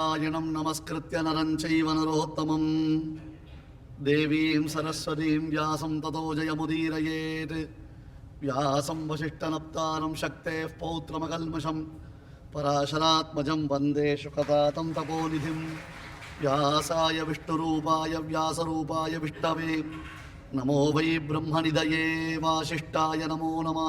நாராயணம் நமஸ்கிருத்திய நரஞ்சைவ நரோத்தமம் தேவீம் சரஸ்வதீம் வியாசம் ததோ ஜயமுதீரயேத் வியாசம் வசிஷ்டனப்தாரம் சக்தே பௌத்திரமகல்மஷம் பராசராத்மஜம் வந்தே சுகதாதம் தபோநிதிம் வியாசாய விஷ்ணுரூபாய வியாசரூபாய விஷ்ணவே நமோ வை பிரம்மனிதயே வாசிஷ்டாய நமோ நம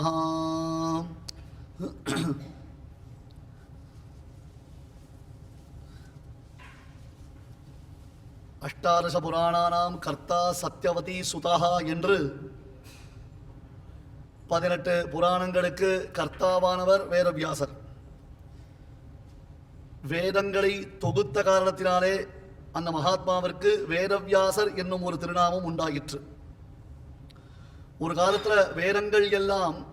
அஷ்டாதச புராணானாம் கர்த்தா சத்யவதி சுதா என்று பதினெட்டு புராணங்களுக்கு கர்த்தாவானவர் வேதவியாசர். வேதங்களை தொகுத்த காரணத்தினாலே அந்த மகாத்மாவிற்கு வேதவியாசர் என்னும் ஒரு திருநாமம் உண்டாயிற்று. ஒரு காலத்தில் வேதங்கள் எல்லாம்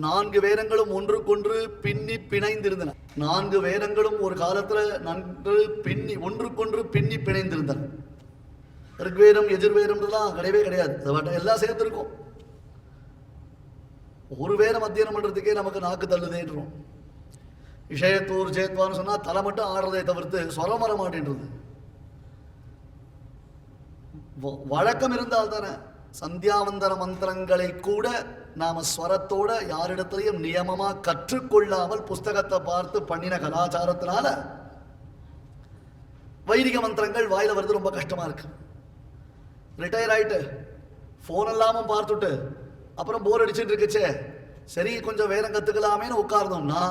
நான்கு வேதங்களும் ஒன்றுக்கொன்று பின்னி பிணைந்திருந்தன. நான்கு வேதங்களும் ஒரு காலத்துல நன்று பின்னி ஒன்றுக்கொன்று பின்னி பிணைந்திருந்தன. ரிக்வேதம் எதிர்வேதம்ன்றலாம் கிடையவே கிடையாது. எல்லாம் சேர்த்துருக்கும் ஒரு வேதம் அத்தியனம் பண்றதுக்கே நமக்கு நாக்கு தள்ளுதேன்றோம். விஷயத்தூர் ஜெயத்வான்னு சொன்னா தலை மட்டும் ஆடுறதை தவிர்த்து சொரம் வர மாட்டேன்றது. வ- வழக்கம் இருந்தால் தானே சந்தியாவந்தர மந்திரங்களை கூட நாம ஸ்வரத்தோட யாரிடத்திலையும் நியமமா கற்றுக்கொள்ளாமல் புஸ்தகத்தை பார்த்து பண்ணின கலாச்சாரத்தினால வைதிக மந்திரங்கள் வாயில வருது ரொம்ப கஷ்டமா இருக்கு. ரிட்டையர் ஆயிட்டு ஃபோன் இல்லாமல் பார்த்துட்டு அப்புறம் போர் அடிச்சுட்டு இருக்குச்சே. சரி கொஞ்சம் வேதம் கற்றுக்கலாமேன்னு உட்கார்ந்தோம்னா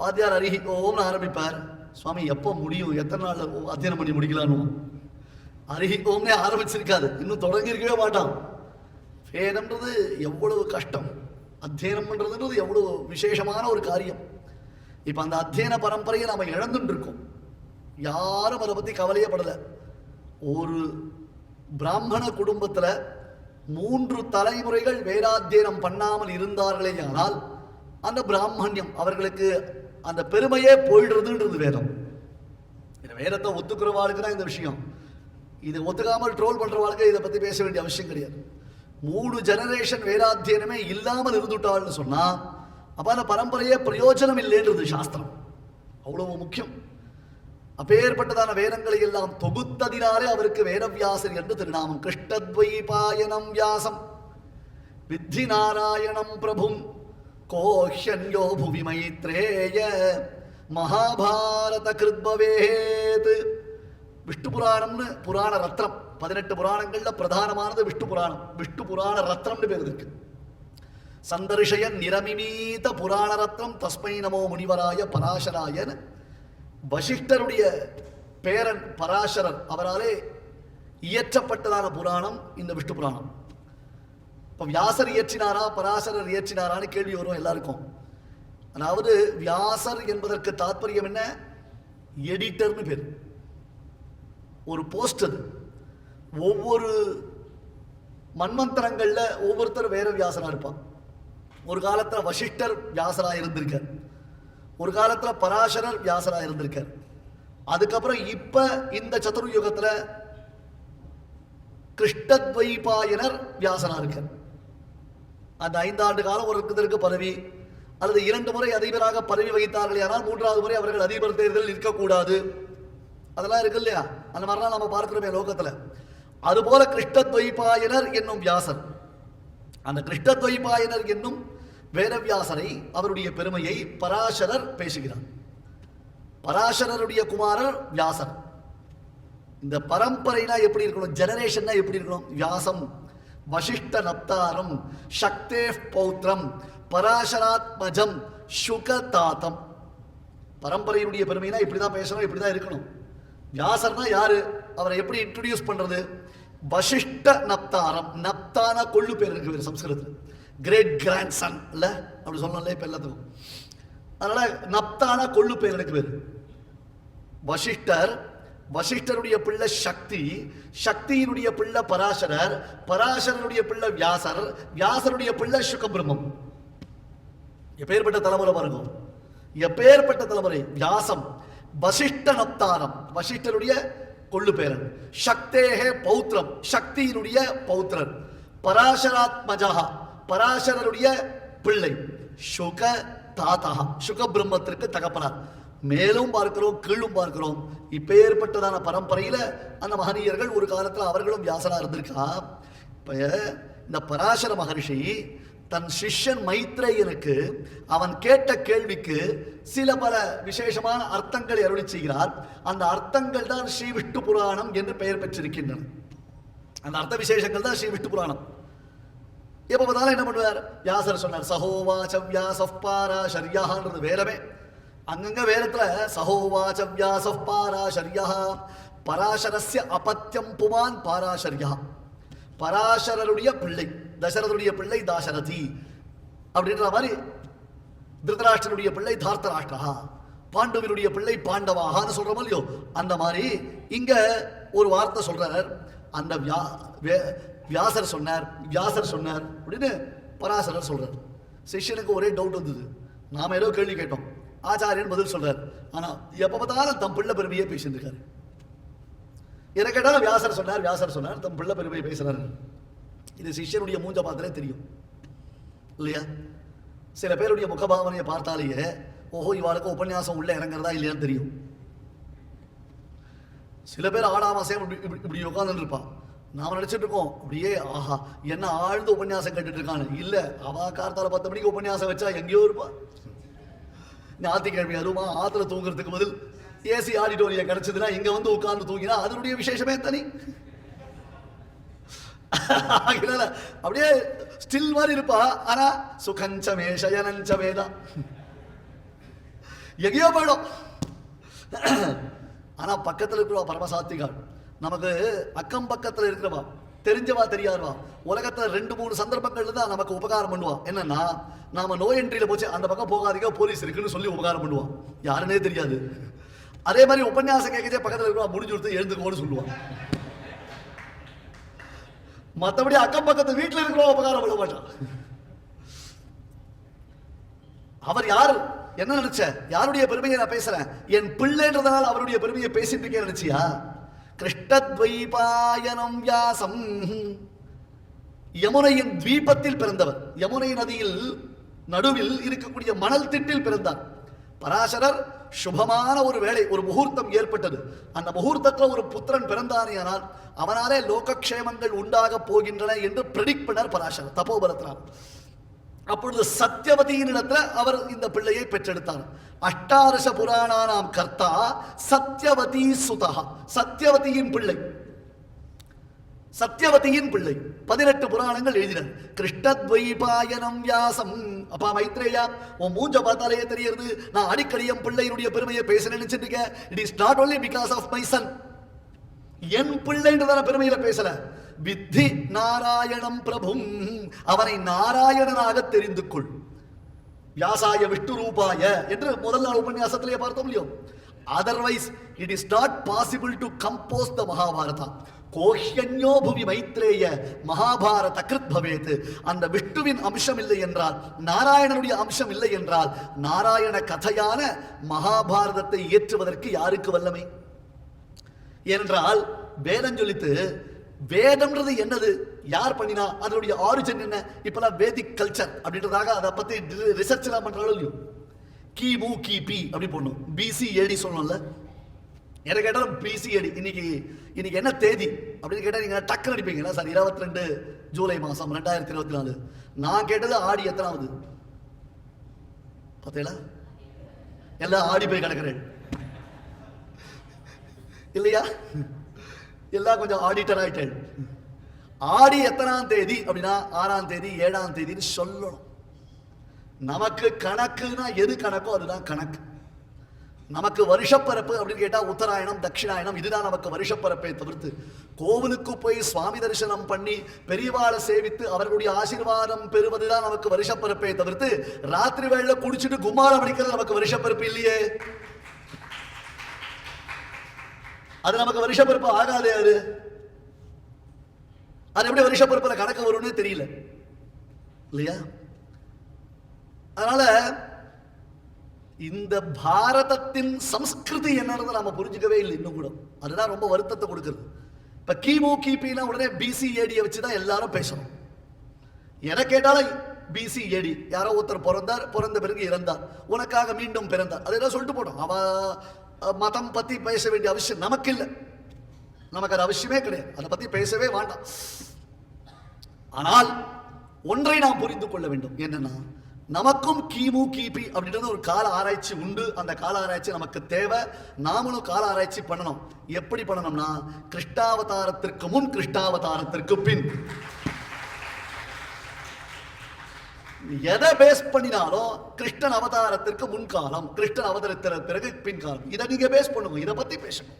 வாத்தியார் அருகி ஓம்னு ஆரம்பிப்பார். சுவாமி எப்போ முடியும்? எத்தனை நாள் அத்தியனம் பண்ணி முடிக்கலான்னு அருகி ஓம்னே ஆரம்பிச்சிருக்காது இன்னும் தொடங்கி இருக்கவே மாட்டான். வேதம்ன்றது எவ்வளவு கஷ்டம்? அத்தியனம் பண்ணுறதுன்றது எவ்வளோ விசேஷமான ஒரு காரியம். இப்போ அந்த அத்தியன பரம்பரையை நாம் இழந்துட்டு இருக்கோம் யாரும் அதை பற்றி கவலையப்படலை. ஒரு பிராமண குடும்பத்தில் மூன்று தலைமுறைகள் வேதாத்தியனம் பண்ணாமல் இருந்தார்களே ஆனால் அந்த பிராமணியம் அவர்களுக்கு அந்த பெருமையே போயிடுறதுன்றது வேதம். இந்த வேதத்தை ஒத்துக்கிறவாளுக்கு தான் இந்த விஷயம். இது ஒத்துக்காமல் ட்ரோல் பண்ணுறவாளுக்கு இதை பற்றி பேச வேண்டிய அவசியம் கிடையாது. மூணு ஜெனரேஷன் வேதாத்தியனமே இல்லாமல் இருந்துட்டாள்னு சொன்னா அப்ப அந்த பரம்பரையே பிரயோஜனம் இல்லைன்றது சாஸ்திரம். அவ்வளவு முக்கியம். அப்பேற்பட்டதான வேதங்களை எல்லாம் தொகுத்ததினாலே அவருக்கு வேதவியாசர் என்று திருநாமம். கிருஷ்ணத்வைபாயனம் வியாசம். வித்தி நாராயணம் பிரபும். கோஹ்யன்யோ புவி மைத்ரேய மகாபாரத கிருத்பவேத் விஷ்ணு புராணம்னு புராண ரத்னம். பதினெட்டு புராணங்களில் பிரதானமானது விஷ்ணு புராணம். விஷ்ணு புராண ரத்னம்னு பேர் இருக்கு. சந்தரிஷய நிரமிமீத புராண ரத்னம் தஸ்மை நமோ முனிவராய பராசராயன் வசிஷ்டருடைய பேரன் பராசரன் அவராலே இயற்றப்பட்டதான புராணம் இந்த விஷ்ணு புராணம். இப்போ வியாசர் இயற்றினாரா பராசரர் இயற்றினாரான்னு கேள்வி வரும் எல்லாருக்கும். அதாவது வியாசர் என்பதற்கு தாற்பயம் என்ன? எடிட்டர்னு பேர். ஒரு போஸ்ட் அது. ஒவ்வொரு மன்வந்தரங்கள்ல ஒவ்வொருத்தர் வேற வியாசனாக இருப்பான். ஒரு காலத்தில் வசிஷ்டர் வியாசரா இருந்திருக்கார். ஒரு காலத்தில் பராசரர் வியாசரா இருந்திருக்கார். அதுக்கப்புறம் இப்போ இந்த சதுர்யுகத்தில் கிருஷ்ணத்வைபாயனர் வியாசனாக இருக்கார். அந்த ஐந்தாண்டு காலம் ஒரு இதற்கு பதவி அல்லது இரண்டு முறை அதிபராக பதவி வைத்தார்கள் ஆனால் மூன்றாவது முறை அவர்கள் அதிபர் தேர்தலில் இருக்கக்கூடாது அதெல்லாம் இருக்கு இல்லையா? அந்த மாதிரிலாம் நம்ம பார்க்கிறோமே லோகத்தில். அதுபோல கிருஷ்ணத்வைபாயனர் என்னும் வியாசர். அந்த கிருஷ்ணத்வைபாயனர் என்னும் வேதவியாசரை அவருடைய பெருமையை பராசரர் பேசுகிறார். பராசரருடைய குமாரர் வியாசர். இந்த பரம்பரைனா எப்படி இருக்கணும்? ஜெனரேஷன்னா எப்படி இருக்கணும்? வியாசம் வசிஷ்ட நப்தாரம் சக்தே பௌத்திரம் பராசராத்மஜம் சுக தாத்தம் பரம்பரையினுடைய பெருமைனா இப்படி தான் பேசணும் இப்படி தான் இருக்கணும். வியாசர்னா யாரு? அவரை எப்படி இன்ட்ரடியூஸ் பண்றது? வசிஷ்ட நப்தாரம். நப்தான கொள்ளு பேர் இருக்கு இவர் சம்ஸ்கிருதத்தில். கிரேட் கிராண்ட் சன் இல்ல அப்படி சொல்லணும்ல இப்ப எல்லாத்துக்கும். அதனால நப்தான கொள்ளு பேர் எனக்கு பேர் வசிஷ்டர் வசிஷ்டருடைய பிள்ளை சக்தி சக்தியினுடைய பிள்ளை பராசரர் பராசரனுடைய பிள்ளை வியாசர் வியாசருடைய பிள்ளை சுகபிரம்மம். எப்பேற்பட்ட தலைமுறை பாருங்க. எப்பேற்பட்ட தலைமுறை? வியாசம். வசிஷ்டனத்தானம் வசிஷ்டனுடைய கொள்ளு பேரன் சக்தேகே பௌத்திரம் சக்தியினுடைய பௌத்திரன் பராசராத்மஜா பராசரனுடைய பிள்ளை. சுக தாத்தா சுக பிரம்மத்திற்கு தகப்பனார். மேலும் பார்க்கிறோம் கீழும் பார்க்கிறோம். இப்பேற்பட்டதான பரம்பரையில அந்த மகனீயர்கள் ஒரு காலத்துல அவர்களும் வியாசனா இருந்திருக்கா இப்ப இந்த பராசர மகரிஷி தன் சிஷ்யன் மைத்ரேயனுக்கு அவன் கேட்ட கேள்விக்கு சில பல விசேஷமான அர்த்தங்களை அருளி செய்கிறார். அந்த அர்த்தங்கள் தான் ஸ்ரீ விஷ்ணு புராணம் என்று பெயர் பெற்றிருக்கின்றன. அந்த அர்த்த விசேஷங்கள் தான் ஸ்ரீ விஷ்ணு புராணம். எப்போ பார்த்தாலும் என்ன பண்ணுவார்? வியாசர் சொன்னார் சகோவாச்ச சவ்யா பாரா ஷரியான்றது வேறமே. அங்கங்க வேதத்துல சகோவாச்ச சவ்யா பாரா ஷரியா பராசரஸ்ய அபத்தியம் புமான் பாராசரியா பராசரருடைய பிள்ளை. தசரதுடைய பிள்ளை தாசரதி அப்படின்ற மாதிரி திருதராஷ்டனுடைய பிள்ளை தார்த்தராஷ்டிரா பாண்டவனுடைய பிள்ளை பாண்டவாகான்னு சொல்றோம் இல்லையோ? அந்த மாதிரி இங்க ஒரு வார்த்தை சொல்றார். அந்த வியா வியாசர் சொன்னார் வியாசர் சொன்னார் அப்படின்னு பராசரர் சொல்றார். சிஷ்யனுக்கு ஒரே டவுட் வந்தது. நாம ஏதோ கேள்வி கேட்டோம். ஆச்சாரியன் பதில் சொல்றார். ஆனா எப்ப பார்த்தாலும் தம் பிள்ளை பெருமையே பேசிட்டு இருக்காரு என கேட்டாலும் வியாசர் சொன்னார் வியாசர் சொன்னார் தம் பிள்ளை பெருமையை பேசுறாரு. இது சிஷ்யனுடைய மூஞ்ச பார்த்தாலே தெரியும். இல்லையா? சில பேருடைய முகபாவனையை பார்த்தாலேயே ஓஹோ இவாளுக்கு உபன்யாசம் உள்ள இறங்குறதா இல்லையான்னு தெரியும். சில பேர் ஆடாமசையும் இப்படி இப்படி இப்படி உட்காந்துட்டு இருப்பான் நாம் நினச்சிட்டு இருக்கோம் அப்படியே ஆஹா என்ன ஆழ்ந்து உபன்யாசம் கேட்டுட்டு இருக்கானு. இல்லை அவா கார்த்தால பத்து மணிக்கு உபன்யாசம் வச்சா எங்கேயோ இருப்பா. ஞாயிற்றுக்கிழமை அதுவுமா ஆத்துல தூங்குறதுக்கு பதில் ஏசி ஆடிட்டோரியம் கிடைச்சதுன்னா இங்கே வந்து உட்கார்ந்து தூங்கினா அதனுடைய விசேஷமே தனி. அப்படியே ஸ்டில் மாதிரி இருப்பா. ஆனா சுகஞ்சமே சயனஞ்சமேதா எங்கேயோ போயிடும். ஆனா பக்கத்துல இருக்கிறவா பரமசாத்திகாள் நமக்கு அக்கம் பக்கத்துல இருக்கிறவா தெரிஞ்சவா தெரியாதவா உலகத்துல ரெண்டு மூணு சந்தர்ப்பங்கள்ல தான் நமக்கு உபகாரம் பண்ணுவா. என்னன்னா நாம நோய் என்ட்ரியில போச்சு அந்த பக்கம் போகாதீங்க போலீஸ் இருக்குன்னு சொல்லி உபகாரம் பண்ணுவான் யாருன்னே தெரியாது. அதே மாதிரி உபன்யாசம் கேட்கச்சே பக்கத்துல இருக்கிறவா முடிஞ்சு கொடுத்து எழுந்துக்கோன்னு சொல்லுவான் மற்றபடி அக்கம் பக்கத்து வீட்டில் இருக்கிறவங்க உபகாரம் பண்ண மாட்டான். அவர் யார்? என்ன நினைச்ச? யாருடைய பெருமையை நான் பேசுறேன்? என் பிள்ளைன்றதுனால அவருடைய பெருமையை பேசிட்டு இருக்கேன் நினைச்சியா? கிருஷ்ணத்வைபாயனம் வியாசம். யமுனையின் தீபத்தில் பிறந்தவர். யமுனை நதியில் நடுவில் இருக்கக்கூடிய மணல் திட்டில் பிறந்தார். பராசரர் சுபமான ஒரு வேளை ஒரு முகூர்த்தம் ஏற்பட்டது. அந்த முகூர்த்தத்தில் ஒரு புத்திரன் பிறந்தானேயானால் அவனாலே லோகக்ஷேமங்கள் உண்டாக போகின்றன என்று பிரிடிக் பண்ணார் பராசரன் தபோபலத்தினார் அப்பொழுது சத்தியவதியின் இடத்துல அவர் இந்த பிள்ளையை பெற்றெடுத்தார். அஷ்டாரச புராணானாம் கர்த்தா சத்தியவதி சுதா சத்தியவதியின் பிள்ளை. சத்தியவதியின் பிள்ளை. பதினெட்டு புராணங்கள் எழுதின கிருஷ்ணத்வைபாயனம் வியாசம். அப்பா மைத்ரேயா உன் மூஞ்ச பார்த்தாலே தெரியுது. நான் அடிக்கடி என் பிள்ளையினுடைய பெருமையை பேச நினைச்சிட்டு இருக்கேன். It is not only because of my son என் பிள்ளைன்றதான பெருமையில பேசல. வித்தி நாராயணம் பிரபும். அவனை நாராயணனாக தெரிந்து கொள். வியாசாய விஷ்ணு ரூபாய என்று முதல் நாள் உபன்யாசத்திலேயே பார்த்தோம் இல்லையோ? Otherwise it is not possible to compose the Mahabharata கோஹ்யன்யோ புவி மைத்ரேய மகாபாரத கிருத் பவேத் அந்த விஷ்ணுவின் அம்சம் இல்லை என்றால் நாராயணனுடைய அம்சம் இல்லை என்றால் நாராயண கதையான மகாபாரதத்தை இயற்றுவதற்கு யாருக்கு வல்லமை என்றால் வேதம் சொல்லித்து வேதம்ன்றது என்னது யார் பண்ணினா அதனுடைய ஆரிஜின் என்ன இப்பெல்லாம் வேதிக் கல்ச்சர் அப்படின்றதாக அதை பத்தி ரிசர்ச் எல்லாம் பண்றாலும் இல்லையோ கிமு கிபி அப்படி போடணும் பிசி ஏடி சொல்லணும்ல. என்ன கேட்டாலும் பிசி ஏடி இன்னைக்கு இன்னைக்கு என்ன தேதி? அப்படின்னு கேட்டால் நீங்கள் டக்குன்னு அடிப்பீங்களா சார் இருபத்தி ரெண்டு ஜூலை மாதம் ரெண்டாயிரத்தி இருபத்தி நாலு நான் கேட்டது ஆடி எத்தனாவது? பார்த்தீங்களா? எல்லாம் ஆடி போய் கிடக்குறேன். இல்லையா? எல்லாம் கொஞ்சம் ஆடிட்டர் ஆயிட்டேன். ஆடி எத்தனாம் தேதி அப்படின்னா ஆறாம் தேதி ஏழாம் தேதின்னு சொல்லணும். நமக்கு கணக்குனா எது கணக்கோ அதுதான் கணக்கு. நமக்கு வருஷப்பரப்பு அப்படின்னு கேட்டால் உத்தராயணம் தட்சிணாயணம் இதுதான் நமக்கு வருஷப்பரப்பை தவிர்த்து. கோவிலுக்கு போய் சுவாமி தரிசனம் பண்ணி பெரியவாளை சேவித்து அவர்களுடைய ஆசீர்வாதம் பெறுவதுதான் நமக்கு வருஷப்பரப்பை தவிர்த்து ராத்திரி வேளையில குடிச்சிட்டு கும்மாரம் அடிக்கிறது நமக்கு வருஷப்பரப்பு இல்லையே. அது நமக்கு வருஷப்பரப்பு ஆகாதே அது. அது எப்படி வருஷப்பருப்புல கணக்கு வரும்னு தெரியல. இல்லையா? அதனால இந்த பாரதத்தின் சம்ஸ்கிருதி என்னன்னு நாம புரிஞ்சுக்கவே இல்லை இன்னும் கூட. அதுதான் ரொம்ப வருத்தத்தை கொடுக்குறது. இப்ப கிமு கிபினா உடனே பிசி ஏடியை வச்சு தான் எல்லாரும் பேசணும். என கேட்டாலும் பிசி ஏடி யாரோ ஒருத்தர் பிறந்தார் பிறந்த பிறகு இறந்தார். உனக்காக மீண்டும் பிறந்தார். அதெல்லாம் சொல்லிட்டு போட்டோம். அவ மதம் பத்தி பேச வேண்டிய அவசியம் நமக்கு இல்லை நமக்கு அது அவசியமே கிடையாது. அதை பத்தி பேசவே வேண்டாம். ஆனால் ஒன்றை நாம் புரிந்து கொள்ள வேண்டும். என்னன்னா நமக்கும் கிமு கிபி அப்படின்றது ஒரு கால ஆராய்ச்சி உண்டு. அந்த கால ஆராய்ச்சி நமக்கு தேவை. நாமளும் கால ஆராய்ச்சி பண்ணணும். எப்படி பண்ணணும்னா கிருஷ்ணாவதாரத்திற்கு முன் கிருஷ்ணாவதாரத்திற்கு பின். எதை பேஸ் பண்ணினாலும் கிருஷ்ணன் அவதாரத்திற்கு முன்காலம் கிருஷ்ணன் அவதரித்த பிறகு பின்காலம். இதை நீங்க பேஸ் பண்ணுங்க. இதை பத்தி பேசணும்.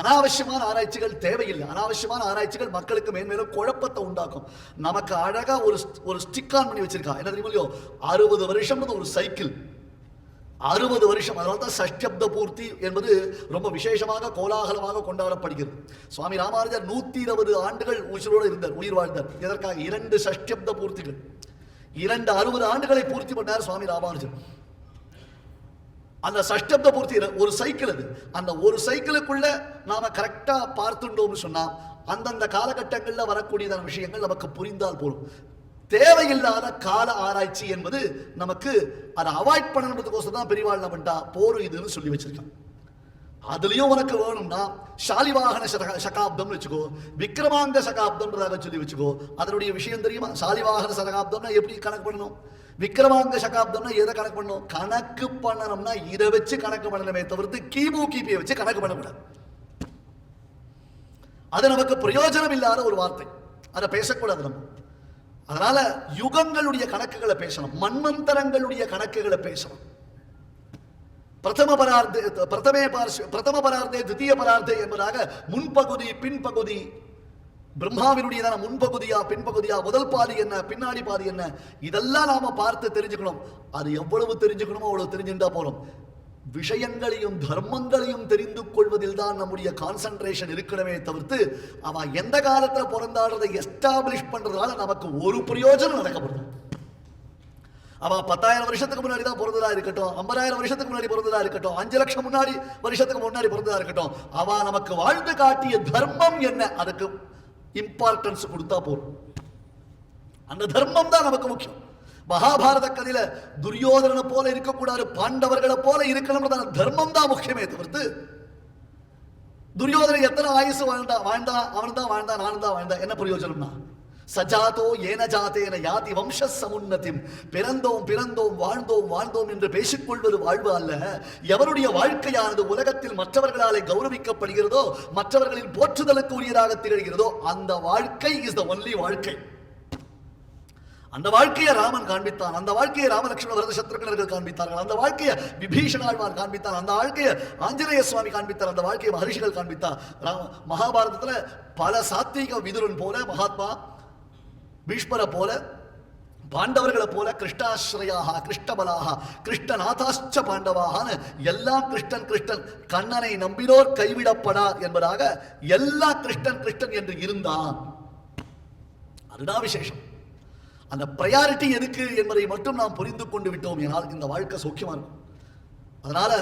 அனாவசியமான ஆராய்ச்சிகள் தேவையில்லை. அனாவசியமான ஆராய்ச்சிகள் மக்களுக்கு மேன்மேலும் குழப்பத்தை உண்டாக்கும். நமக்கு அழகா ஒரு ஒரு ஸ்டிக் ஆன் பண்ணி வச்சிருக்கா. என்ன தெரியுமா அறுபது வருஷம்ன்றது ஒரு சைக்கிள் அறுபது வருஷம். அதனால தான் சஷ்டப்த பூர்த்தி என்பது ரொம்ப விசேஷமாக கோலாகலமாக கொண்டாடப்படுகிறது. சுவாமி ராமானுஜர் நூத்தி இருபது ஆண்டுகள் உயிரோடு இருந்தார் உயிர் வாழ்ந்தார். இதற்காக இரண்டு சஷ்டப்த பூர்த்திகள் இரண்டு அறுபது ஆண்டுகளை பூர்த்தி பண்ணார் சுவாமி ராமானுஜர். அந்த சஷ்டப்த பூர்த்தி ஒரு சைக்கிள் அது. அந்த ஒரு சைக்கிளுக்குள்ள நாம கரெக்டா பார்த்துட்டோம்னு சொன்னா அந்தந்த காலகட்டங்களில் வரக்கூடியதான விஷயங்கள் நமக்கு புரிந்தால் போதும். தேவையில்லாத கால ஆராய்ச்சி என்பது நமக்கு அதை அவாய்ட் பண்ணணுன்றதுக்கோசம் தான் பெரியவாள் பண்ணிட்டா போரும் இதுன்னு சொல்லி வச்சிருக்கான். அதுலயும் உனக்கு வேணும்னா சாலிவாகன சக- சகாப்தம்னு வச்சுக்கோ விக்ரமாங்க சகாப்தம்ன்றதாக சொல்லி வச்சுக்கோ அதனுடைய விஷயம் தெரியுமா? சாலிவாகன சகாப்தம்னா எப்படி கணக்கு பண்ணணும்? விக்ரமாங்க சகாப்தம்னா எதை கணக்கு பண்ணணும்? கணக்கு பண்ணணும்னா இதை வச்சு கணக்கு பண்ணணுமே தவிர்த்து கிமு கிபியை வச்சு கணக்கு பண்ணக்கூடாது. அது நமக்கு பிரயோஜனம் இல்லாத ஒரு வார்த்தை. அதை பேசக்கூடாது நம்ம. அதனால யுகங்களுடைய கணக்குகளை பேசணும். மன்மந்தரங்களுடைய கணக்குகளை பேசணும். பிரதம பரார்த்தே பிரதமே பார்ஷ பிரதம பரார்த்தே தித்திய பரார்த்தே என்பதாக முன்பகுதி பின்பகுதி பிரம்மாவினுடையதான முன்பகுதியா பின்பகுதியா முதல் பாதி என்ன பின்னாடி பாதி என்ன இதெல்லாம் நாம பார்த்து தெரிஞ்சுக்கணும். அது எவ்வளவு தெரிஞ்சுக்கணுமோ அவ்வளவு தெரிஞ்சுட்டா போறோம் விஷயங்களையும் தர்மங்களையும் தெரிந்து கொள்வதில் தான் நம்முடைய கான்சன்ட்ரேஷன் இருக்கணுமே தவிர்த்து அவன் எந்த காலத்துல பிறந்தாடுறதை எஸ்டாப்ளிஷ் பண்றதால நமக்கு ஒரு பிரயோஜனம் நடக்கப்படுது அவ பத்தாயிரம் வருஷத்துக்கு முன்னாடி தான் பிறந்ததா இருக்கட்டும் ஐம்பதாயிரம் வருஷத்துக்கு முன்னாடி பிறந்ததா இருக்கட்டும் அஞ்சு லட்சம் முன்னாடி வருஷத்துக்கு முன்னாடி பிறந்ததா இருக்கட்டும் அவன் நமக்கு வாழ்ந்து காட்டிய தர்மம் என்ன அதுக்கு இம்பார்ட்டன்ஸ் கொடுத்தா போதும். அந்த தர்மம் தான் நமக்கு முக்கியம். மகாபாரத கதையில துரியோதனனை போல இருக்கக்கூடாது பாண்டவர்களை போல இருக்கணும்ன்றதான தர்மம் தான் முக்கியமே தவிர்த்து துரியோதனை எத்தனை ஆயுசு வாழ்ந்தா வாழ்ந்தா அவன் தான் வாழ்ந்தா நானும் தான் வாழ்ந்தா என்ன பிரயோஜனம்னா? சஜாதோ ஏன ஜாதேன யாதி வம்ச சமுன்னதிம் பிறந்தோம் பிறந்தோம் வாழ்ந்தோம் வாழ்ந்தோம் என்று பேசிக்கொள்வது வாழ்வு அல்ல. எவருடைய வாழ்க்கையானது உலகத்தில் மற்றவர்களாலே கௌரவிக்கப்படுகிறதோ மற்றவர்களின் போற்றுதலுக்கு உரியதாக திகழ்கிறதோ அந்த வாழ்க்கை இஸ் த ஒன்லி வாழ்க்கை. அந்த வாழ்க்கையை ராமன் காண்பித்தான். அந்த வாழ்க்கையை ராமலட்சுமண வரத சத்ருகணர்கள் காண்பித்தார்கள். அந்த வாழ்க்கையை விபீஷணாழ்வார் காண்பித்தார் அந்த வாழ்க்கையை ஆஞ்சநேய சுவாமி காண்பித்தார். அந்த வாழ்க்கையை மகரிஷிகள் காண்பித்தார் ராம மகாபாரதத்துல பல சாத்வீக விதுரன் போல மகாத்மா பீஷ்மரை போல பாண்டவர்களை போல கிருஷ்டாஸ்ரயாக கிருஷ்ணபலாக கிருஷ்ணநாதாச்ச பாண்டவாகனு எல்லாம் கிருஷ்ணன் கிருஷ்ணன் கண்ணனை நம்பினோர் கைவிடப்படார் என்பதாக எல்லா கிருஷ்ணன் கிருஷ்ணன் என்று இருந்தான். அதுதான் விசேஷம். அந்த ப்ரையாரிட்டி எதுக்கு என்பதை மட்டும் நாம் புரிந்து கொண்டு விட்டோம் என்னால் இந்த வாழ்க்கை சௌக்கியமா இருக்கும். அதனால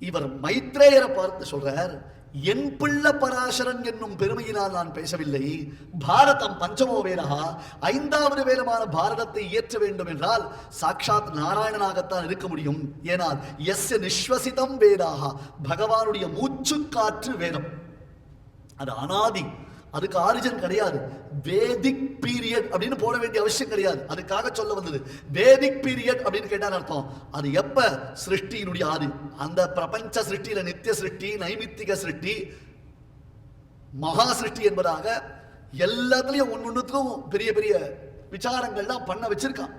இவர் மைத்ரேயரை பார்த்து சொல்றார் என் பிள்ள பராசரன் என்னும் பெருமையினால் நான் பேசவில்லை. பாரதம் பஞ்சமோ வேதா ஐந்தாவது வேதமான பாரதத்தை இயற்ற வேண்டும் என்றால் சாட்சாத் நாராயணனாகத்தான் இருக்க முடியும். ஏனால் எஸ் நிஸ்வசிதம் வேதாக பகவானுடைய மூச்சுக்காற்று வேதம். அது அனாதி அதுக்கு ஆரிஜன் கிடையாது. வேதிக் பீரியட் அப்படின்னு போட வேண்டிய அவசியம் கிடையாது. அதுக்காக சொல்ல வந்தது. வேதிக் பீரியட் அப்படின்னு கேட்டால் அர்த்தம் அது எப்ப? சிருஷ்டியினுடைய ஆதி. அந்த பிரபஞ்ச சிருஷ்டியில நித்திய சிருஷ்டி நைமித்திக சிருஷ்டி மகா சிருஷ்டி என்பதாக எல்லாத்துலயும் ஒன்னொன்னுக்கும் பெரிய பெரிய விசாரங்கள்லாம் பண்ண வச்சிருக்கான்.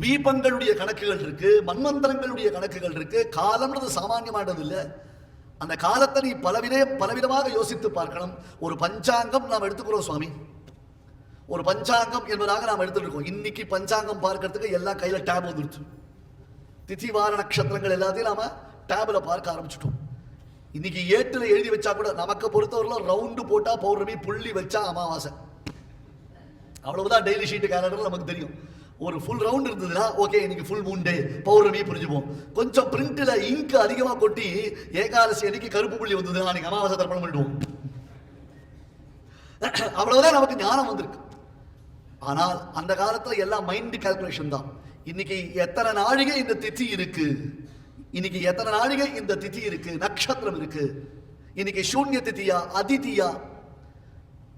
தீபங்களுடைய கணக்குகள் இருக்கு மன்வந்தரங்களுடைய கணக்குகள் இருக்கு. காலம்ன்றது சாமானியமானது இல்லை. அந்த காலத்தை நீ பலவிதே பலவிதமாக யோசித்து பார்க்கணும். ஒரு பஞ்சாங்கம் நாம் எடுத்துக்கிறோம் சுவாமி. ஒரு பஞ்சாங்கம் என்பதாக நாம் எடுத்துருக்கோம் இருக்கோம் இன்னைக்கு பஞ்சாங்கம் பார்க்கறதுக்கு எல்லாம் கையில் டேப் வந்துடுச்சு. திதி வார நட்சத்திரங்கள் எல்லாத்தையும் நாம டேபில் பார்க்க ஆரம்பிச்சிட்டோம். இன்னைக்கு ஏட்டில் எழுதி வச்சா கூட நமக்கு பொறுத்தவரையில ரவுண்டு போட்டால் பௌர்ணமி புள்ளி வச்சா அமாவாசை. அவ்வளவுதான் டெய்லி ஷீட்டு கேலண்டர் நமக்கு தெரியும். ஒரு ஃபுல் ரவுண்ட் இருந்ததுன்னா ஓகே இன்னைக்கு ஃபுல் மூன் டே பௌர்ணமி புரிஞ்சுப்போம். கொஞ்சம் பிரிண்ட்டில் இங்கு அதிகமாக கொட்டி ஏகாதசி அன்னைக்கு கருப்பு புள்ளி வந்ததுன்னா அன்னைக்கு அமாவாசை தர்ப்பணம் பண்ணிடுவோம். அவ்வளவுதான் நமக்கு ஞானம் வந்திருக்கு. ஆனால் அந்த காலத்தில் எல்லாம் மைண்ட் கால்குலேஷன் தான். இன்னைக்கு எத்தனை நாழிகை இந்த திதி இருக்கு? இன்னைக்கு எத்தனை நாழிகை இந்த திதி இருக்கு? நட்சத்திரம் இருக்கு. இன்னைக்கு சூன்ய திதியா அதிதியா?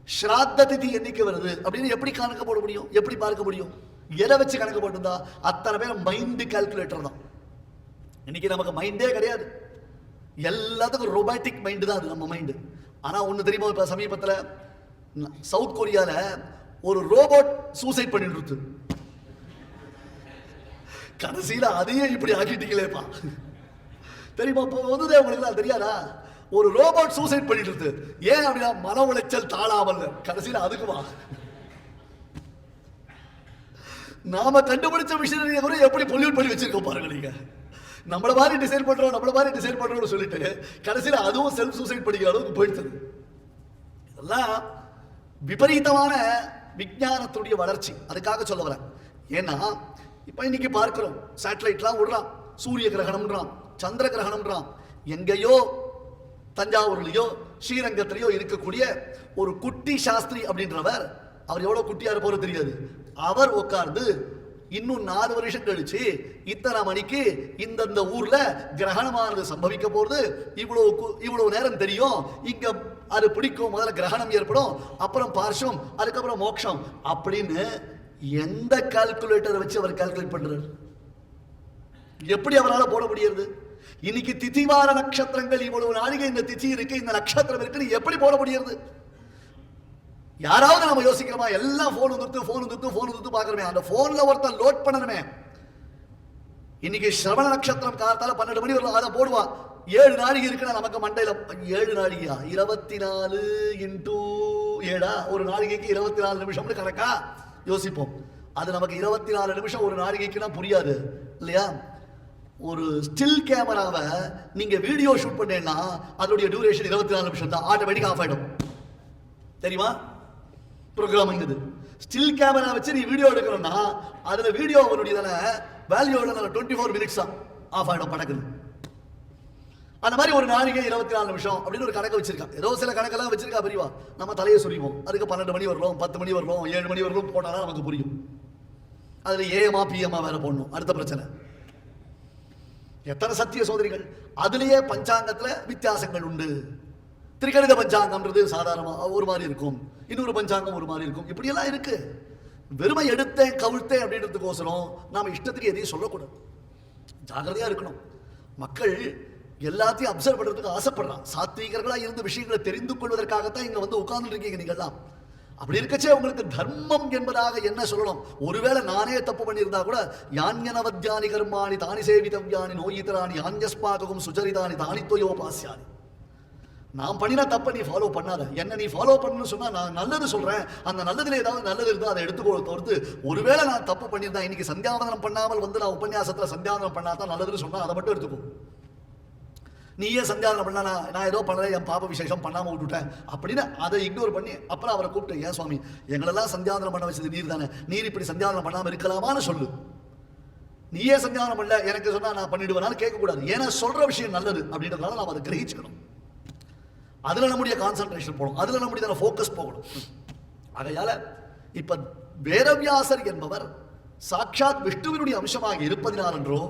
ஸ்ராத்த திதி என்னைக்கு வருது? அப்படின்னு எப்படி கணக்கு போட முடியும்? எப்படி பார்க்க முடியும்? எதை வச்சு கணக்கு போட்டிருந்தா? அத்தனை பேர் மைண்டு கால்குலேட்டர் தான். இன்னைக்கு நமக்கு மைண்டே கிடையாது. எல்லாத்துக்கும் ரொபாட்டிக் மைண்டு தான் அது நம்ம மைண்டு ஆனால் ஒன்று தெரியுமா? இப்போ சமீபத்தில் சவுத் கொரியாவில் ஒரு ரோபோட் சூசைட் பண்ணிட்டு இருக்கு. கடைசியில் அதையே இப்படி ஆக்கிட்டீங்களேப்பா. தெரியுமா? இப்போ வந்து உங்களுக்கு தெரியாதா? ஒரு ரோபோட் சூசைட் பண்ணிட்டு இருக்கு. ஏன் அப்படின்னா மன உளைச்சல் தாழாமல் கடைசியில் அதுக்குமா நாம கண்டுபிடிச்ச மிஷினரியை கூட எப்படி பொல்யூட் பண்ணி வச்சிருக்கோம் பாருங்க நீங்க. நம்மள மாதிரி டிசைன் பண்றோம் நம்மள மாதிரி டிசைன் பண்றோம்னு சொல்லிட்டு கடைசியில் அதுவும் செல்ஃப் சூசைட் படிக்கிற அளவுக்கு போயிடுச்சு இதெல்லாம் விபரீதமான விஞ்ஞானத்துடைய வளர்ச்சி. அதுக்காக சொல்ல வரேன். ஏன்னா இப்போ இன்னைக்கு பார்க்கிறோம் சேட்டலைட்லாம் விடுறான் சூரிய கிரகணம்ன்றான் சந்திர கிரகணம்ன்றான். எங்கேயோ தஞ்சாவூர்லேயோ ஸ்ரீரங்கத்திலேயோ இருக்கக்கூடிய ஒரு குட்டி சாஸ்திரி அப்படின்றவர் அவர் எவ்வளவு குட்டியாக இருப்பாரோ தெரியாது. அவர் உட்கார்ந்து இன்னும் நாலு வருஷம் கழிச்சு இத்தனை மணிக்கு இந்தந்த ஊர்ல கிரகணமானது சம்பவிக்க போறது இவ்வளவு கு- இவ்வளவு நேரம் தெரியும். இங்க அது பிடிக்கும் முதல்ல கிரகணம் ஏற்படும் அப்புறம் பார்ஷம் அதுக்கப்புறம் மோட்சம் அப்படின்னு எந்த கால்குலேட்டரை வச்சு அவர் கால்குலேட் பண்றாரு? எப்படி அவரால் போட முடியறது? இன்னைக்கு திதிவார நட்சத்திரங்கள் இவ்வளவு நாளிகை இந்த திதி இருக்கு இந்த நட்சத்திரம் இருக்குன்னு எப்படி போட முடியுது யாராவது நம்ம யோசிக்கிறோமா? எல்லாம் ஃபோன் வந்துட்டு ஃபோன் வந்துட்டு ஃபோன் வந்துட்டு பார்க்குறோமே. அந்த ஃபோனில் ஒருத்தன் லோட் பண்ணணுமே. இன்னைக்கு சிரவண நட்சத்திரம் காலத்தால் பன்னெண்டு மணி வரலாம் அதை போடுவா. ஏழு நாழிகை இருக்குன்னா நமக்கு மண்டையில் ஏழு நாழிகையா? இருபத்தி நாலு இன்டூ ஏழா? ஒரு நாழிகைக்கு இருபத்தி நாலு நிமிஷம்னு கணக்கா? யோசிப்போம். அது நமக்கு இருபத்தி நாலு நிமிஷம் ஒரு நாழிகைக்குன்னா புரியாது. இல்லையா? ஒரு ஸ்டில் கேமராவை நீங்க வீடியோ ஷூட் பண்ணேன்னா அதோடைய டியூரேஷன் இருபத்தி நாலு நிமிஷம் தான் ஆட்டோமேட்டிக் ஆஃப் ஆயிடும். தெரியுமா? ப்ரோக்ராமிங் இது ஸ்டில் கேமரா வச்சு நீ வீடியோ எடுக்கணும்னா அதில் வீடியோ அவனுடையதான வேல்யூ டுவெண்ட்டி ஃபோர் மினிட்ஸா ஆஃப் ஆகிடும் படக்குது அந்த மாதிரி ஒரு நாளைக்கு இருபத்தி நாலு நிமிஷம் அப்படின்னு ஒரு கணக்கு வச்சிருக்கான் ஏதோ சில கணக்கெல்லாம் வச்சிருக்கா பெரியவா நம்ம தலையை சொல்லிவோம் அதுக்கு பன்னெண்டு மணி வரலாம் பத்து மணி வரலாம் ஏழு மணி வரலாம் போனாலும் நமக்கு புரியும். அதில் ஏஎம்மா பிஎம்மா வேற போடணும். அடுத்த பிரச்சனை. எத்தனை சத்திய சோதனைகள்? அதுலேயே பஞ்சாங்கத்தில் வித்தியாசங்கள் உண்டு. திரிகணித பஞ்சாங்கம்ன்றது சாதாரணமாக ஒரு மாதிரி இருக்கும். இன்னொரு பஞ்சாங்கம் ஒரு மாதிரி இருக்கும். இப்படியெல்லாம் இருக்கு. வெறுமை எடுத்தேன் கவிழ்த்தேன் அப்படின்றதுக்கோசரம் நாம இஷ்டத்துக்கு எதையும் சொல்லக்கூடாது. ஜாகிரதையாக இருக்கணும். மக்கள் எல்லாத்தையும் அப்சர்வ் பண்ணுறதுக்கு ஆசைப்படுறான் சாத்வீகர்களாக இருந்து விஷயங்களை தெரிந்து கொள்வதற்காகத்தான் இங்கே வந்து உட்கார்ந்துருக்கீங்க நீங்கள்லாம் அப்படி இருக்கச்சே உங்களுக்கு தர்மம் என்பதாக என்ன சொல்லணும்? ஒருவேளை நானே தப்பு பண்ணியிருந்தா கூட யான்யனவத்யானி கர்மாணி தானி சேவிதவ்யானி நோயிதராணி யான்யஸ்பாகவும் சுஜரிதானி தானி தொயோபாசியானி நான் பண்ணின தப்பை நீ ஃபாலோ பண்ணாத. என்ன நீ ஃபாலோ பண்ணணும்னு சொன்னா நான் நல்லது சொல்றேன். அந்த நல்லதுல ஏதாவது நல்லது இருந்தா அதை எடுத்துக்கோ தவிர்த்து ஒருவேளை நான் தப்பு பண்ணியிருந்தேன் இன்னைக்கு சந்தியாவதனம் பண்ணாமல் வந்து நான் உபன்யாசத்துல சந்தியாவதனம் பண்ணாதான் நல்லதுன்னு சொன்னா அதை மட்டும் எடுத்துக்கோ. நீயே சந்தியாவதனம் பண்ணா நான் நான் ஏதோ பண்ணல என் பாப விசேஷம் பண்ணாம விட்டுட்டேன் அப்படின்னு அதை இக்னோர் பண்ணி அப்புறம் அவரை கூப்பிட்டு ஏன் சுவாமி எங்களெல்லாம் சந்தியாவதனம் பண்ண வச்சது நீர் தானே நீர் இப்படி சந்தியாவதனம் பண்ணாம இருக்கலாமான்னு சொல்லு. நீயே சந்தியாவதனம் பண்ணல எனக்கு சொன்னா நான் பண்ணிடுவேனாலும் கேட்கக்கூடாது. ஏன்னா சொல்ற விஷயம் நல்லது அப்படின்றதுனால நாம் அதை கிரகிச்சுக்கணும். அதில் நம்முடைய கான்சென்ட்ரேஷன் போகணும். அதில் நம்முடைய ஃபோக்கஸ் போகணும். அதையால் இப்போ வேதவியாசர் என்பவர் சாட்சாத் விஷ்ணுவினுடைய அம்சமாக இருப்பதினால் என்றோ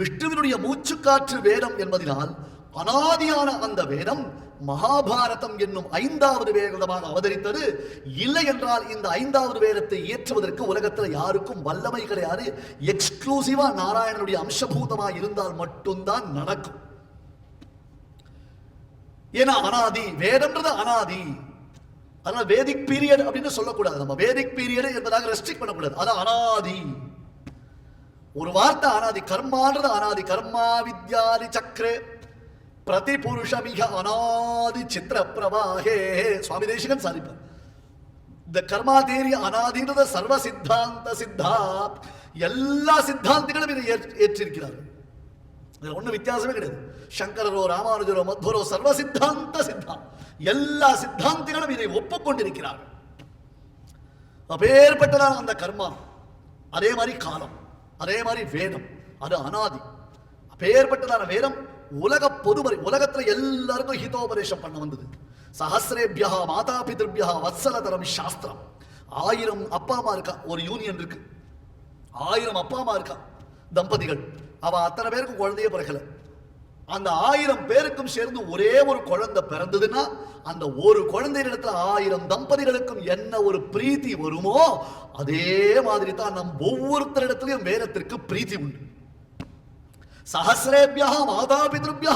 விஷ்ணுவினுடைய மூச்சுக்காற்று வேதம் என்பதினால் அனாதியான அந்த வேதம் மகாபாரதம் என்னும் ஐந்தாவது வேதமாக அவதரித்தது. இல்லை என்றால் இந்த ஐந்தாவது வேதத்தை இயற்றுவதற்கு உலகத்தில் யாருக்கும் வல்லமை கிடையாது. எக்ஸ்க்ளூசிவா நாராயணனுடைய அம்சபூதமாக இருந்தால் மட்டும்தான் நடக்கும். ஏன்னா அனாதி வேதம்ன்றது அனாதி. அதனால வேதிக் பீரியட் அப்படின்னு சொல்லக்கூடாது நம்ம. வேதிக் பீரியட் என்பதாக ரெஸ்ட்ரிக்ட் பண்ணக்கூடாது. அது அனாதி. ஒரு வார்த்தை அனாதி. கர்மான்றது அனாதி. கர்மா வித்யாதி சக்கரே பிரதி புருஷமிக அனாதி சித்திர பிரவாகே சுவாமி தேசிகன் சாதிப்பார். இந்த கர்மா தேரி அனாதின்றத சர்வ சித்தாந்த சித்தா. எல்லா சித்தாந்திகளும் இதை ஏற்று- ஏற்றிருக்கிறார்கள். இதுல ஒன்றும் வித்தியாசமே கிடையாது சங்கரரோ ராமானுஜரோ மத்வரோ சர்வ சித்தாந்த சித்தா எல்லா சித்தாந்திகளும் இதை ஒப்புக்கொண்டிருக்கிறார்கள் அப்பேற்பட்டதான் அந்த கர்மா அதே மாதிரி காலம் அதே மாதிரி வேதம் அது அனாதி அப்பேற்பட்டதான வேதம் உலக பொதுமறை உலகத்துல எல்லாருக்கும் ஹிதோபதேசம் பண்ண வந்தது சஹசிரேபியா மாதா பிதர்பியா வத்சலதரம் சாஸ்திரம் ஆயிரம் அப்பா அம்மா இருக்கா ஒரு யூனியன் இருக்கு ஆயிரம் அப்பா அம்மா இருக்கா தம்பதிகள் அவ அத்தனை பேருக்கும் குழந்தையே பிறக்கல. அந்த ஆயிரம் பேருக்கும் சேர்ந்து ஒரே ஒரு குழந்தை பிறந்ததுன்னா அந்த ஒரு குழந்தையிடத்துல ஆயிரம் தம்பதிகளுக்கும் என்ன ஒரு பிரீத்தி வருமோ அதே மாதிரி தான் நம் ஒவ்வொருத்தரிடத்திலையும் வேதத்திற்கு பிரீத்தி உண்டு. சஹசிரேபியா மாதா பிதృభ్యா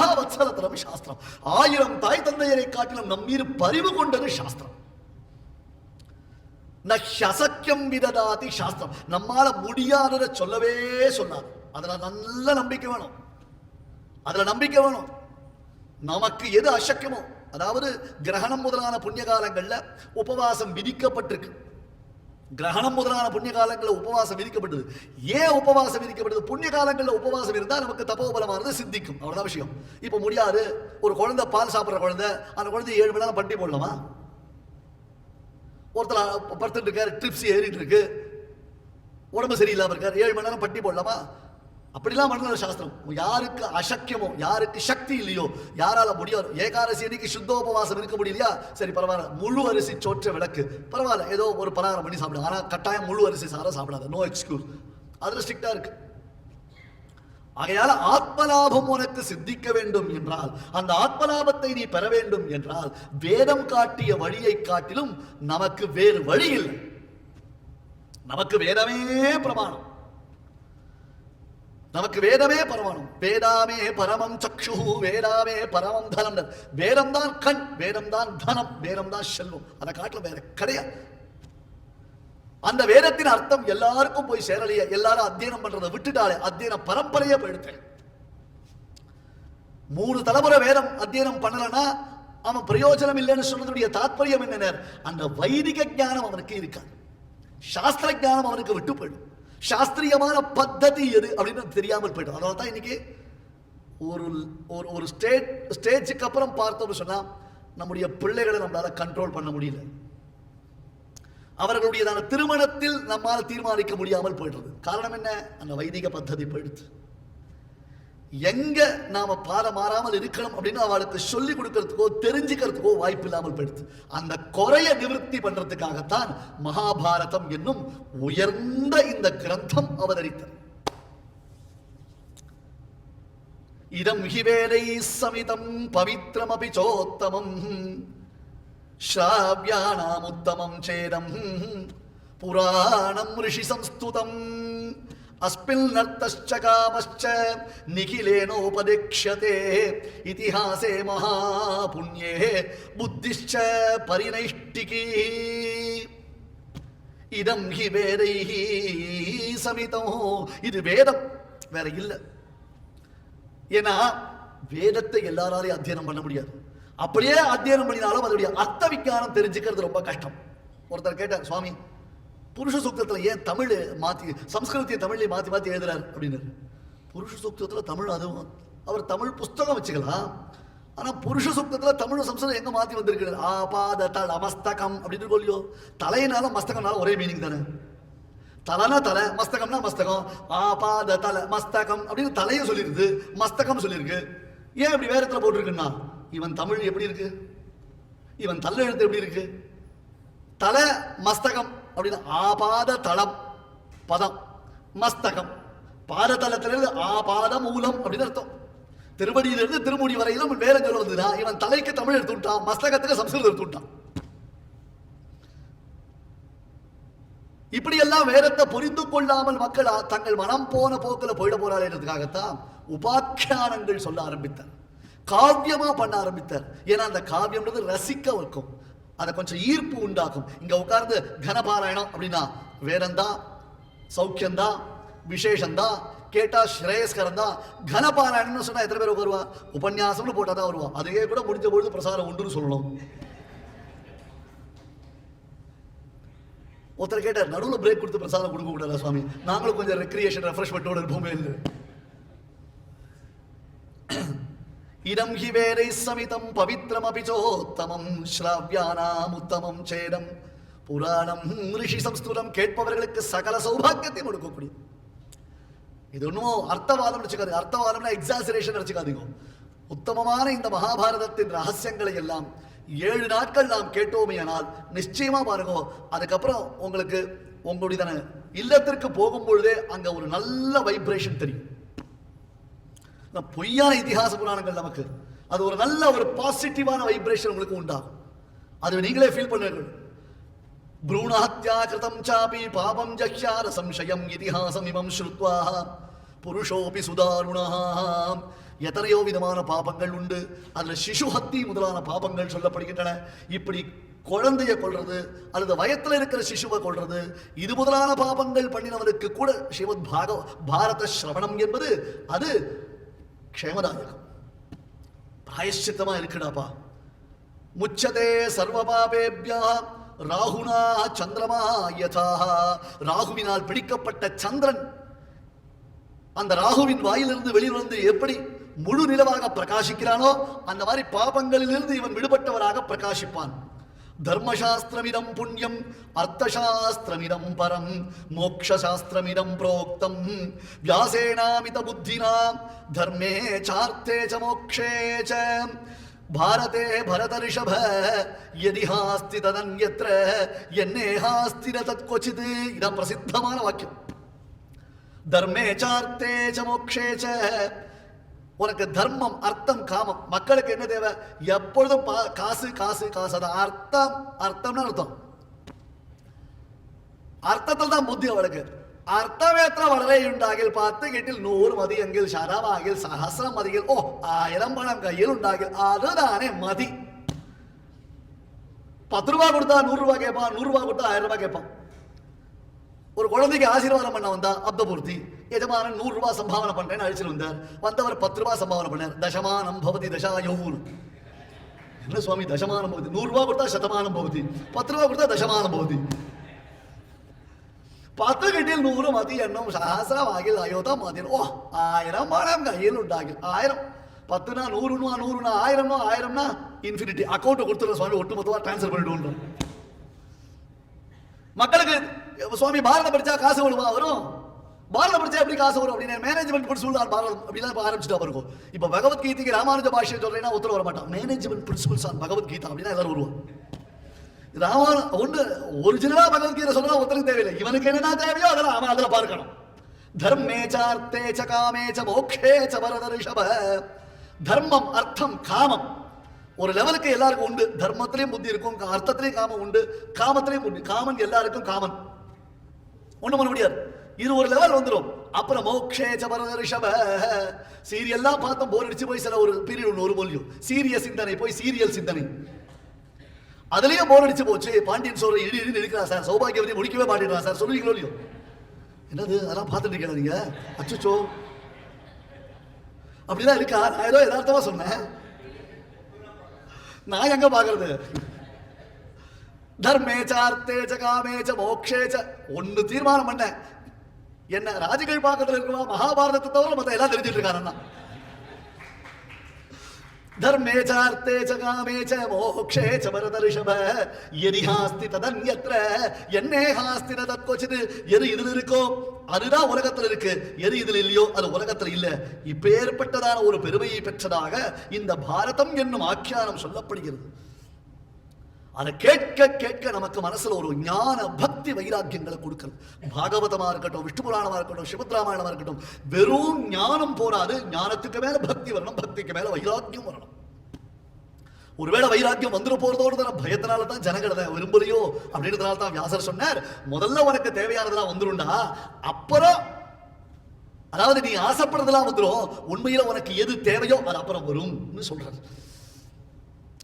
சாஸ்திரம். ஆயிரம் தாய் தந்தையரை காட்டிலும் நம் மீது பரிவு கொண்டது சாஸ்திரம். நசக்கியம் விததாதி சாஸ்திரம். நம்மால முடியாததை சொல்லவே சொல்லாது. அதில் நல்ல நம்பிக்கை வேணும். அதில் நம்பிக்கை வேணும். நமக்கு எது அசக்கியமோ அதாவது கிரகணம் முதலான புண்ணிய காலங்களில் உபவாசம் விதிக்கப்பட்டிருக்கு. கிரகணம் முதலான புண்ணிய காலங்களில் உபவாசம் விதிக்கப்பட்டது. ஏன் உபவாசம் விதிக்கப்பட்டது? புண்ணிய காலங்களில் உபவாசம் இருந்தால் நமக்கு தபோபலமானது சிந்திக்கும். அவ்வளோதான் விஷயம். இப்போ முடியாது. ஒரு குழந்தை பால் சாப்பிட்ற குழந்தை அந்த குழந்தை ஏழு மணி நேரம் பட்டி போடலாமா? ஒருத்தர் படுத்துட்டு இருக்காரு ட்ரிப்ஸ் ஏறிட்டு இருக்கு. உடம்பு சரியில்லாமல் இருக்கார். ஏழு மணி நேரம் பட்டி போடலாமா? அப்படிலாம் பண்ணுற சாஸ்திரம். யாருக்கு அசக்கியமோ யாருக்கு சக்தி இல்லையோ யாரால முடியாது ஏகாதசி அன்னைக்கு சுத்தோபவாசம் இருக்க முடியலையா? சரி பரவாயில்ல. முழு அரிசி சோற்ற விளக்கு. பரவாயில்ல ஏதோ ஒரு பலகாரம் பண்ணி சாப்பிடுங்க ஆனால் கட்டாயம் முழு அரிசி சார சாப்பிடாத. நோ எக்ஸ்கியூஸ் அதுல ஸ்ட்ரிக்டா இருக்கு. ஆகையால ஆத்மலாபம் உனக்கு சித்திக்க வேண்டும் என்றால் அந்த ஆத்மலாபத்தை நீ பெற வேண்டும் என்றால் வேதம் காட்டிய வழியை காட்டிலும் நமக்கு வேறு வழி இல்லை. நமக்கு வேதமே பிரமாணம். நமக்கு வேதமே பரவானும் வேதாமே பரமம் சக்ஷு வேதாமே பரமம் தனம். வேதம் தான் கண் வேதம் தான் தனம் வேதம் தான் செல்வம். அதை காட்டுல வேற கிடையாது. அந்த வேதத்தின் அர்த்தம் எல்லாருக்கும் போய் சேரலையே எல்லாரும் அத்தியனம் பண்றதை விட்டுட்டாலே அத்தியன பரம்பரையே போயிடுத்தேன் மூணு தலைமுறை வேதம் அத்தியனம் பண்ணலன்னா அவன் பிரயோஜனம் இல்லைன்னு சொன்னதுடைய தாற்பயம் என்ன அந்த வைதிக ஞானம் அவனுக்கு இருக்காது. சாஸ்திர ஞானம் அவனுக்கு விட்டு போயிடும். சாஸ்திரியமான பத்ததி எது அப்படின்னு தெரியாமல் போயிடும் அதனால தான் இன்னைக்கு ஒரு ஒரு ஒரு ஸ்டேட் ஸ்டேஜுக்கு அப்புறம் பார்த்தோம்னு சொன்னால் நம்முடைய பிள்ளைகளை நம்மளால் கண்ட்ரோல் பண்ண முடியல. அவர்களுடையதான திருமணத்தில் நம்மால் தீர்மானிக்க முடியாமல் போயிடுறது. காரணம் என்ன? அந்த வைதிக பத்ததி போயிடுச்சு. எங்க நாம பாதை மாறாமல் இருக்கணும் அப்படின்னு அவளுக்கு சொல்லி கொடுக்கறதுக்கோ தெரிஞ்சுக்கிறதுக்கோ வாய்ப்பு இல்லாமல் போயிடுது. அந்த குறைய நிவர்த்தி பண்றதுக்காகத்தான் மகாபாரதம் என்னும் உயர்ந்த இந்த கிரந்தம் அவதரித்தது. இதம் ஹிவேலை சமிதம் பவித்ரம் பவித்ரமபி சோத்தமம் ஸ்ராவியானாம் உத்தமம் சேதம் புராணம் ரிஷி சம்ஸ்துதம். अस्मिन्नर्थश्च कामश्च निखिलेनोपदिक्ष्यते इतिहासे महापुण्ये बुद्धिश्च परिनैष्टिकी இதம் ஹி வேதைஹி சமிதம் இது வேதம் வேற இல்லை ஏன்னா வேதத்தை எல்லாராலையும் அத்தியனம் பண்ண முடியாது அப்படியே அத்தியனம் பண்ணினாலும் அதனுடைய அர்த்த விஞ்ஞானம் தெரிஞ்சுக்கிறது ரொம்ப கஷ்டம் ஒருத்தர் கேட்டார் சுவாமி புருஷ சூக்தத்தில் ஏன் தமிழ் மாற்றி சம்ஸ்கிருதத்தை தமிழை மாற்றி மாற்றி எழுதுறாரு அப்படின்னு? புருஷ சூக்தத்தில் தமிழ் அதுவும் அவர் தமிழ் புஸ்தகம் வச்சுக்கலாம். ஆனால் புருஷ சூக்தத்தில் தமிழ் சம்ஸ்கிருதம் எங்கே மாற்றி வந்திருக்கிறார்? ஆபாத தல் மஸ்தகம் அப்படின்னு சொல்லியோ தலையினால மஸ்தகம்னால ஒரே மீனிங் தானே. தலைனா தலை மஸ்தகம்னா மஸ்தகம். ஆபாத தலை மஸ்தகம் அப்படின்னு தலையும் சொல்லியிருக்கு மஸ்தகம் சொல்லியிருக்கு ஏன் இப்படி வேற இடத்துல போட்டிருக்குன்னா இவன் தமிழ் எப்படி இருக்கு? இவன் தள்ள எழுத்து எப்படி இருக்கு? தலை மஸ்தகம் அப்படின்னு ஆபாத தளம் பதம் மஸ்தகம். பாதத்தலத்திலிருந்து ஆபாத மூலம் அப்படின்னு அர்த்தம். திருவடியிலிருந்து திருமுடி வரையிலும் வேற சொல்ல வந்துடா இவன் தலைக்கு தமிழ் எடுத்து விட்டான் மஸ்தகத்துக்கு சம்ஸ்கிருதம் எடுத்து விட்டான். இப்படியெல்லாம் வேதத்தை புரிந்து கொள்ளாமல் மக்கள் தங்கள் மனம் போன போக்கில் போயிட போறாளேன்றதுக்காகத்தான் உபாக்கியானங்கள் சொல்ல ஆரம்பித்தார். காவியமா பண்ண ஆரம்பித்தார். ஏன்னா அந்த காவியம்ன்றது ரசிக்க வைக்கும். அதை கொஞ்சம் ஈர்ப்பு உண்டாக்கும். இங்கே உட்கார்ந்து கனபாராயணம் அப்படின்னா வேதம்தான் சௌக்கியந்தா விசேஷந்தா கேட்டால் ஸ்ரேயஸ்கரம் தான் கனபாராயணம்னு சொன்னால் எத்தனை பேர் வருவா உபன்யாசம்னு போட்டால் தான் வருவா. அதையே கூட முடிஞ்ச பொழுது பிரசாரம் உண்டுன்னு சொல்லணும். ஒருத்தர் கேட்டார் நடுவில் பிரேக் கொடுத்து பிரசாதம் கொடுக்க கூடாதா சுவாமி? நாங்களும் கொஞ்சம் ரெக்ரியேஷன் ரெஃப்ரெஷ்மெண்ட்டோட இருப்போமே இல்லை. இதம் ஹி வேதை சமிதம் பவித்ரமபி சோத்தமம் ஸ்ராவ்யானாம் உத்தமம் சேதம் புராணம் ரிஷி சம்ஸ்கிருதம் கேட்பவர்களுக்கு சகல சௌபாகியத்தையும் கொடுக்கக்கூடிய இது ஒன்றும் அர்த்தவாதம் நினச்சிக்காது அர்த்தவாதம்னா எக்ஸாசரேஷன் நினச்சிக்காதீங்க உத்தமமான இந்த மகாபாரதத்தின் ரகசியங்களை எல்லாம் ஏழு நாட்கள் நாம் கேட்டோமே ஆனால் நிச்சயமா பாருங்க அதுக்கப்புறம் உங்களுக்கு உங்களுடைய இல்லத்திற்கு போகும் பொழுதே அங்க ஒரு நல்ல வைப்ரேஷன் தெரியும் பொய்யான இதிகாச புராணங்கள் நமக்கு. அது ஒரு நல்ல ஒரு பாசிட்டிவான வைப்ரேஷன் உங்களுக்கு உண்டாகும். அது நீங்களே ஃபீல் பண்ணுங்கள். ഭ്രൂണഹത്യാ கிருதம் சாபி பாபம் ജഹ്യാര സംശയം ഇതിഹാസം ഇമം ശ്രുത്വാ புருஷோபி സുദാരുണ எத்தனையோ விதமான பாபங்கள் உண்டு. அதில் சிசுஹத்தி முதலான பாபங்கள் சொல்லப்படுகின்றன. இப்படி குழந்தையை கொள்றது அல்லது வயத்தில் இருக்கிற சிசுவை கொள்றது இது முதலான பாபங்கள் பண்ணினவனுக்கு கூட ஸ்ரீமத் பாரத பாரத சிரவணம் என்பது அது க்ஷேமதாயகம் பிராயஷ்சித்தமாக இருக்குடாப்பா முச்சதே சர்வபாபேபியா ராகுனா சந்திரமா யதா ராகுவினால் பிடிக்கப்பட்ட சந்திரன் அந்த ராகுவின் வாயிலிருந்து வெளிவந்து வந்து எப்படி முழு நிலவாக பிரகாசிக்கிறானோ அந்த மாதிரி பாபங்களிலிருந்து இவன் விடுபட்டவராக பிரகாசிப்பான் தர்மசாஸ்திரமிதம் புண்ணியம் அர்த்தசாஸ்திரமிதம் பரம் மோக்ஷசாஸ்திரமிதம் புரோக்தம். வியாசேனாமித புத்தினா தர்மே சார்த்தே ச மோக்ஷே ச. பாரதே பரதரிஷப யதிஹாஸ்தி ததன்யத்ர என்னேஹாஸ்தி ந தத் கொச்சித் இதான் பிரசித்தமான வாக்கியம். தர்மே சார்த்தே ச மோக்ஷே உனக்கு தர்மம் அர்த்தம் காமம் மக்களுக்கு என்ன தேவை எப்பொழுதும் பா- காசு காசு காசு அது அர்த்தம் அர்த்தம்னு அர்த்தம் അർത്ഥത്തിൽ താൻ ബുദ്ധി അവൾക്ക് അർത്ഥമേത്ര വളരെ ഉണ്ടാകിൽ പത്ത് കെട്ടിൽ നൂറ് മതിയെങ്കിൽ ശരമാകിൽ സഹസ്രം മതിയെങ്കിൽ ഓ ആയിരം പണം കയ്യിൽ ഉണ്ടാകിൽ അത് താനേ മതി பத்து ரூபா கொடுத்தா நூறு ரூபாய் கேட்பான் நூறு ரூபாய் கொடுத்தா ஆயிரம் ரூபாய் கேட்பான் ஒரு குழந்தைக்கு ஆசீர்வாதம் பண்ண வந்தா அப்தபூர்த்தி எஜமானன் நூறு ரூபாய் சம்பாவனை பண்றேன்னு அழிச்சிட்டு வந்தார். வந்தவர் பத்து ரூபாய் சம்பாவனை பண்ணார். தசமானம் பவதி தசா யோகூர் என்ன சுவாமி தசமானம் பகுதி நூறு ரூபாய் கொடுத்தா சதமானம் பகுதி பத்து ரூபாய் கொடுத்தா தசமானம் பகுதி പത്ത് കിട്ടിയാൽ നൂറ് മതി എണ്ണം സഹസ്രമാകിൽ അയോധ മതി ഓ கையில் പണം ஆயிரம். ആയിരം പത്തിനാ നൂറിനാ നൂറിനാ ആയിരംനാ ആയിരംനാ ഇൻഫിനിറ്റി അക്കൗണ്ട് കൊടുത്തുള്ള ஒட்டு மொத்தமாக ട്രാൻസ്ഫർ பண்ணிட்டு மக்களுக்கு சுவாமி பாரத படிச்சா காசு வருமா வரும். பாரத படிச்சா எப்படி காசு வரும் அப்படின்னு மேனேஜ்மெண்ட் பிரின்சிபல் ஆன் பாரதம் அப்படிலாம் இப்போ ஆரம்பிச்சுட்டா இருக்கும் இப்போ பகவத்கீதைக்கு ராமானுஜ பாஷை சொல்றேன்னா உத்தரவு வர மாட்டான். மேனேஜ்மெண்ட் பிரின்சிபல்ஸ் ஆன் பகவத்கீதா அப்படின்னா எல்லாரும் வருவோம் ராமான ஒன்று ஒரிஜினலா பகவத்கீதை சொன்னா உத்தரவு தேவையில்லை. இவனுக்கு என்னென்ன தேவையோ அதெல்லாம் அவன் அதில் பார்க்கணும். தர்மே சார்த்தே ச காமே ச மோக்ஷே ச பரத ரிஷப. தர்மம் அர்த்தம் காமம். ஒரு லெவலுக்கு எல்லாருக்கும் உண்டு. தர்மத்திலையும் புத்தி இருக்கும் அர்த்தத்திலையும் காமம் உண்டு. காமத்திலையும் புத்தி காமன் எல்லாருக்கும் காமன். ஒண்ணு பண்ண முடியாது. இது ஒரு லெவல் வந்துடும் அப்புறம் மோக்ஷே ச ரிஷப. சீரியல்லாம் பார்த்தோம் போர் அடிச்சு போய் சில ஒரு பீரியட் ஒன்று ஒரு மொழியும். சீரிய சிந்தனை போய் சீரியல் சிந்தனை. அதுலயும் போர் அடிச்சு போச்சு. பாண்டியன் சோறு இடி இடி இருக்கிறா சார். சௌபாகியவதி முடிக்கவே மாட்டேங்கிறான் சார். சொல்லுவீங்களோ இல்லையோ? என்னது? அதெல்லாம் பார்த்துட்டு இருக்கீங்களா நீங்க? அச்சோ அப்படிதான் இருக்கா? நான் ஏதோ யதார்த்தமா சொன்னேன். நான் எங்க பாக்குறது தர்மேச்சார்த்தே ச காமேச்ச மோக்ஷேச்ச ஒன்னு தீர்மானம் பண்ண என்ன ராஜகள் பாக்கத்துல இருக்கவா மகாபாரதத்தை தவிர மத்த எல்லாம் தெரிஞ்சிட்டு இருக்காருன்னா धर्मे चार्थे च कामे च मोक्षे च भरतऋषभ यदि हास्ति तदन्यत्र என்னே ஹாஸ்தி ந தத்கொச்சித் எது இதில் இருக்கோ அதுதான் உலகத்தில் இருக்கு எது இதில் இல்லையோ அது உலகத்தில் இல்ல இப்பேற்பட்டதான ஒரு பெருமையை பெற்றதாக இந்த பாரதம் என்னும் ஆக்கியானம் சொல்லப்படுகிறது அதை கேட்க கேட்க நமக்கு மனசுல ஒரு ஞான பக்தி வைராக்கியங்களை கொடுக்கணும் பாகவதமா இருக்கட்டும் விஷ்ணு புராணமா இருக்கட்டும் சிவத்ராமாயணமா இருக்கட்டும் வெறும் ஞானம் போராது ஞானத்துக்கு மேல பக்தி வரணும் பக்திக்கு மேல வைராக்கியம் வரணும். ஒருவேளை வைராக்கியம் வந்துட போறதோடு தான் பயத்தினால தான் ஜனங்களை அதை விரும்பலையோ அப்படின்றதுனால தான் வியாசர் சொன்னார். முதல்ல உனக்கு தேவையானதெல்லாம் வந்துருண்டா அப்புறம் அதாவது நீ ஆசைப்படுறதெல்லாம் வந்துடும் உண்மையில உனக்கு எது தேவையோ அது அப்புறம் வரும்னு சொல்றாரு.